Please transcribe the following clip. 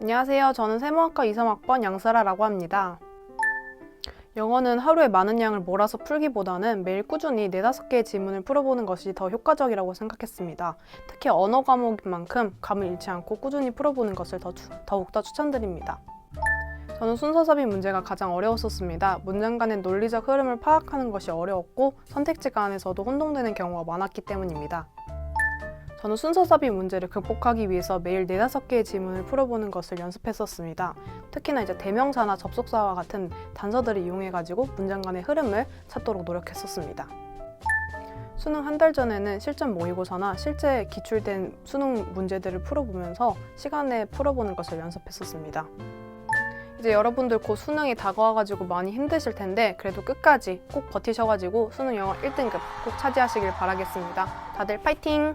안녕하세요. 저는 세무학과 23학번 양사라라고 합니다. 영어는 하루에 많은 양을 몰아서 풀기보다는 매일 꾸준히 4, 5개의 지문을 풀어보는 것이 더 효과적이라고 생각했습니다. 특히 언어 과목인 만큼 감을 잃지 않고 꾸준히 풀어보는 것을 더, 추- 더욱더 추천드립니다. 저는 순서섭이 문제가 가장 어려웠었습니다. 문장 간의 논리적 흐름을 파악하는 것이 어려웠고 선택지 간에서도 혼동되는 경우가 많았기 때문입니다. 저는 순서섭이 문제를 극복하기 위해서 매일 4, 5개의 지문을 풀어보는 것을 연습했었습니다. 특히나 이제 대명사나 접속사와 같은 단서들을 이용해가지고 문장 간의 흐름을 찾도록 노력했었습니다. 수능 한 달 전에는 실전 모의고사나 실제 기출된 수능 문제들을 풀어보면서 시간에 풀어보는 것을 연습했었습니다. 이제 여러분들 곧 수능이 다가와가지고 많이 힘드실 텐데 그래도 끝까지 꼭 버티셔가지고 수능 영어 1등급 꼭 차지하시길 바라겠습니다. 다들 파이팅!